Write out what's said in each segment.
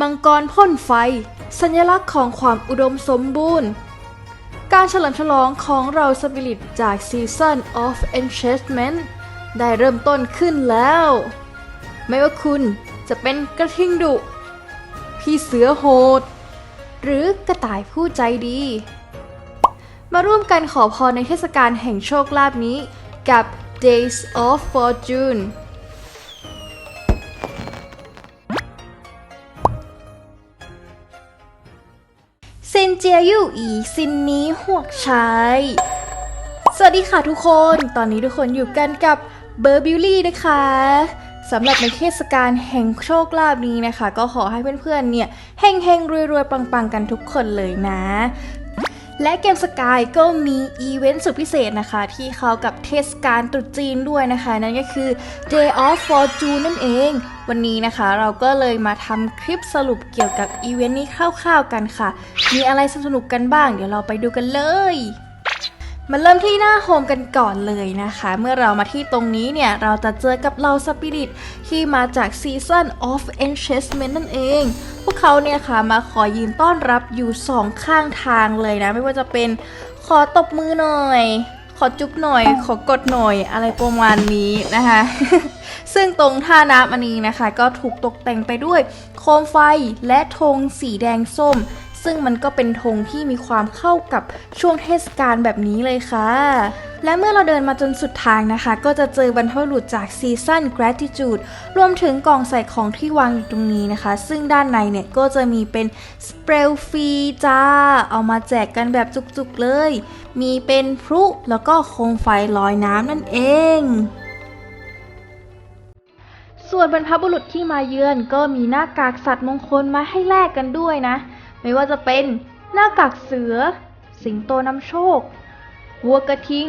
มังกรพ่นไฟ สัญลักษณ์ของความอุดมสมบูรณ์ การเฉลิมฉลองของเราสปิริตจาก Season of Enchantment ได้เริ่มต้นขึ้นแล้ว ไม่ว่าคุณจะเป็นกระทิงดุ พี่เสือโหด หรือกระต่ายผู้ใจดี มาร่วมกันขอพรในเทศกาลแห่งโชคลาภนี้กับ Days of Fortune เจียยู่อีซินนี้หวกชัยสวัสดีค่ะทุกคน ตอนนี้ทุกคนอยู่กันกับเบอร์บิวลี่นะคะสำหรับในเทศกาลแห่งโชคลาภนี้นะคะ ก็ขอให้เพื่อนๆเนี่ยเฮงเฮงๆรวยๆปังๆกันทุกคนเลยนะ และเกมสกายก็มีอีเวนต์สุดพิเศษนะคะ ที่เข้ากับเทศกาลตรุษจีนด้วยนะคะ นั่นก็คือ Day of Fortune นั่นเอง วันนี้นะคะเราก็เลยมาทำคลิปสรุปเกี่ยวกับอีเวนต์นี้คร่าวๆกันค่ะ มีอะไรสนุกกันบ้าง เดี๋ยวเราไปดูกันเลย มาเริ่มที่หน้าโฮมกันก่อนเลยนะคะ เมื่อเรามาที่ตรงนี้เนี่ย เราจะเจอกับเราสปิริตที่มาจาก Season of Enchantment นั่นเอง พวกเขาเนี่ยค่ะมาขอยืนต้อนรับอยู่สองข้างทางเลยนะ ไม่ว่าจะเป็นขอตบมือหน่อย ขอจุ๊บหน่อย ขอกดหน่อยอะไรประมาณนี้นะคะ ซึ่งตรงท่าน้ำอันนี้นะคะ ก็ถูกตกแต่งไปด้วย โคมไฟและธงสีแดงส้ม ซึ่งมันก็เป็นธงที่มีความเข้ากับช่วงเทศกาลแบบนี้เลยค่ะ และเมื่อเราเดินมาจนสุดทางนะคะ ก็จะเจอบรรพบุรุษจากซีซั o น Gratitude รวมถึงกล่องใส่ของที่วางอยู่ตรงนี้นะคะ ซึ่งด้านในเนี่ยก็จะมีเป็นสเปรย์ฟรีจ้า เอามาแจกกันแบบจุกๆเลย มีเป็นพลุแล้วก็โคมไฟลอยน้ำนั่นเองส่วนบรรพบุรุษที่มาเยือนก็มีหน้ากากสัตว์มงคลมาให้แลกกันด้วยนะ ไม่ว่าจะเป็นหน้ากากเสือ สิงโตนำโชค วัวกระทิง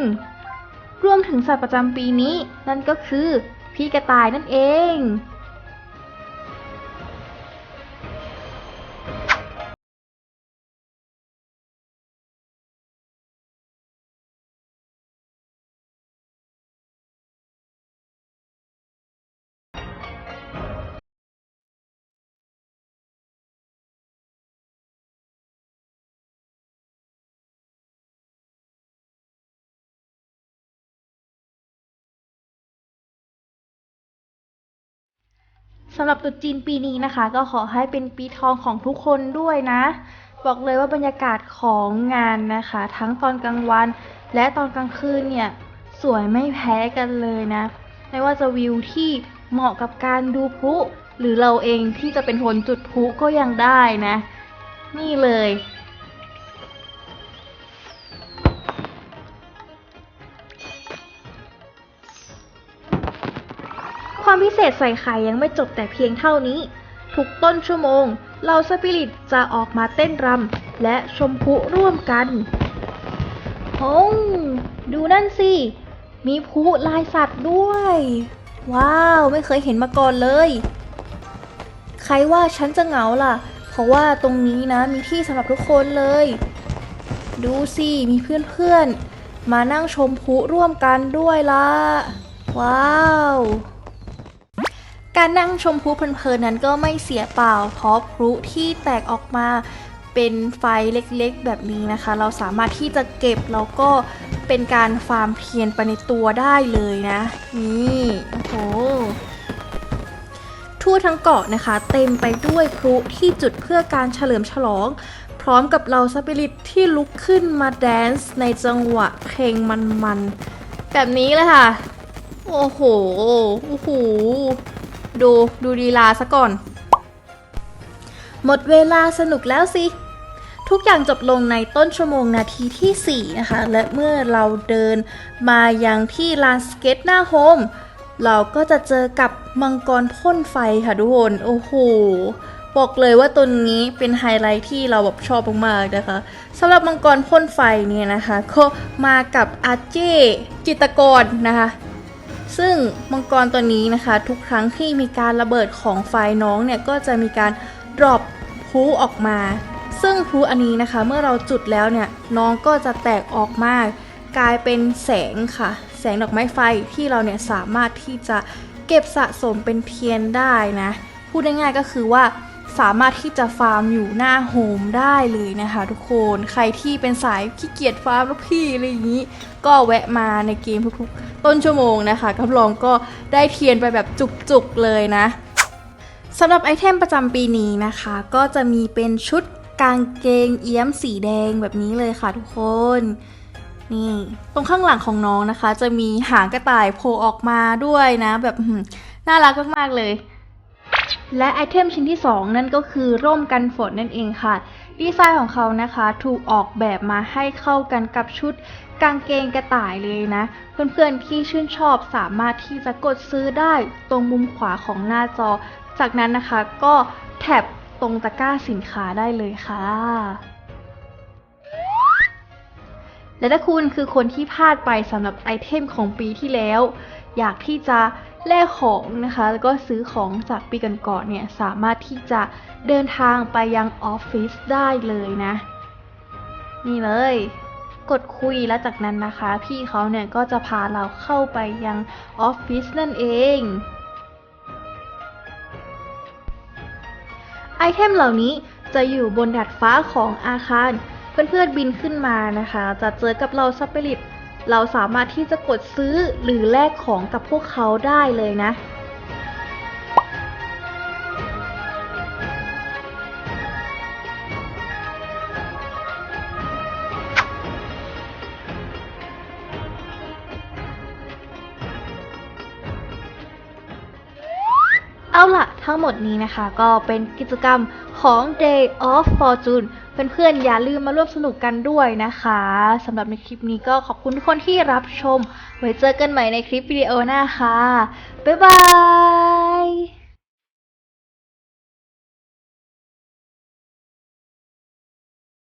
รวมถึงสัตว์ประจำปีนี้ นั่นก็คือพี่กระต่ายนั่นเอง สำหรับตรุษจีนปีนี้นะคะ ก็ขอให้เป็นปีทองของทุกคนด้วยนะ บอกเลยว่าบรรยากาศของงานนะคะ ทั้งตอนกลางวัน และตอนกลางคืนเนี่ยสวยไม่แพ้กันเลยนะ ไม่ว่าจะวิวที่เหมาะกับการดูพลุหรือเราเองที่จะเป็นคนจุดพลุก็ยังได้นะ นี่เลย พิเศษใส่ไข่ยังไม่จบแต่เพียงเท่านี้ ทุกต้นชั่วโมงเราสปิริตจะออกมาเต้นรำและชมพลุร่วมกันโอ้ดูนั่นสิ มีพลุลายสัตว์ด้วย ว้าว ไม่เคยเห็นมาก่อนเลย ใครว่าฉันจะเหงาล่ะ เพราะว่าตรงนี้นะมีที่สำหรับทุกคนเลย ดูสิ มีเพื่อนๆ มานั่งชมพลุร่วมกันด้วยละว้าว การนั่งชมพลุเพลินๆนั้นก็ไม่เสียเปล่า เพราะพลุที่แตกออกมาเป็นไฟเล็กๆ แบบนี้นะคะ เราสามารถที่จะเก็บแล้วก็เป็นการฟาร์มเทียนไปในตัวได้เลยนะ นี่โอ้โหทั่วทั้งเกาะนะคะ เต็มไปด้วยพลุที่จุดเพื่อการเฉลิมฉลอง พร้อมกับเราสปิริตที่ลุกขึ้นมาแดนซ์ในจังหวะเพลงมันๆ แบบนี้เลยค่ะ โอ้โห โอ้โห ดูดูดีลาซะก่อน หมดเวลาสนุกแล้วสิ ทุกอย่างจบลงในต้นชั่วโมงนาทีที่ 4 นะคะ และเมื่อเราเดินมายังที่ลานสเก็ตหน้าโฮมเราก็จะเจอกับมังกรพ่นไฟค่ะทุกคน โอ้โห บอกเลยว่าตัวนี้เป็นไฮไลท์ที่เราแบบชอบมากๆนะคะสำหรับมังกรพ่นไฟเนี่ยนะคะก็มากับอาเจจิตกรนะคะ ซึ่งมังกรตัวนี้นะคะ ทุกครั้งที่มีการระเบิดของไฟน้องเนี่ยก็จะมีการดรอปพลุออกมา ซึ่งพลุอันนี้นะคะ เมื่อเราจุดแล้วเนี่ยน้องก็จะแตกออกมากลายเป็นแสงค่ะ แสงดอกไม้ไฟที่เราเนี่ยสามารถที่จะเก็บสะสมเป็นเทียนได้นะพูดง่ายๆก็คือว่า สามารถที่จะฟาร์มอยู่หน้าโฮมได้เลยนะคะ ทุกคนใครที่เป็นสายขี้เกียจฟาร์มแล้วพี่อะไรอย่างนี้ ก็แวะมาในเกมทุกๆ ต้นชั่วโมงนะคะรับรองก็ได้เทียนไปแบบจุกๆเลยนะสำหรับไอเทมประจำปีนี้นะคะ ก็จะมีเป็นชุดกางเกงเอี้ยมสีแดงแบบนี้เลยค่ะทุกคนนี่ตรงข้างหลังของน้องนะคะ จะมีหางกระต่ายโผล่ออกมาด้วยนะ แบบน่ารักมากๆเลย และไอเทมชิ้นที่ 2 นั่นก็คือร่มกันฝนนั่นเองค่ะ ดีไซน์ของเขานะคะถูกออกแบบมาให้เข้ากันกับชุดกางเกงกระต่ายเลยนะ เพื่อนๆที่ชื่นชอบสามารถที่จะกดซื้อได้ตรงมุมขวาของหน้าจอ จากนั้นนะคะก็แท็บตรงตะกร้าสินค้าได้เลยค่ะ และถ้าคุณคือคนที่พลาดไปสำหรับไอเทมของปีที่แล้ว อยากที่จะ แลกของนะคะ แล้วก็ซื้อของจากปีก่อนๆเนี่ย สามารถที่จะเดินทางไปยังออฟฟิศได้เลยนะ นี่เลย กดคุยแล้วจากนั้นนะคะ พี่เขาเนี่ยก็จะพาเราเข้าไปยังออฟฟิศนั่นเองไอเทมเหล่านี้จะอยู่บนดาดฟ้าของอาคาร เพื่อนๆบินขึ้นมานะคะ จะเจอกับเราสปิริต เราสามารถที่จะกดซื้อหรือแลกของกับพวกเขาได้เลยนะ เอาล่ะ ทั้งหมดนี้นะคะก็เป็นกิจกรรมของ Day of Fortune เพื่อนๆอย่าลืมมาร่วมสนุกกันด้วยนะคะสำหรับในคลิปนี้ก็ขอบคุณทุกคนที่รับชม ไว้เจอกันใหม่ในคลิปวิดีโอหน้าค่ะ บ๊ายบาย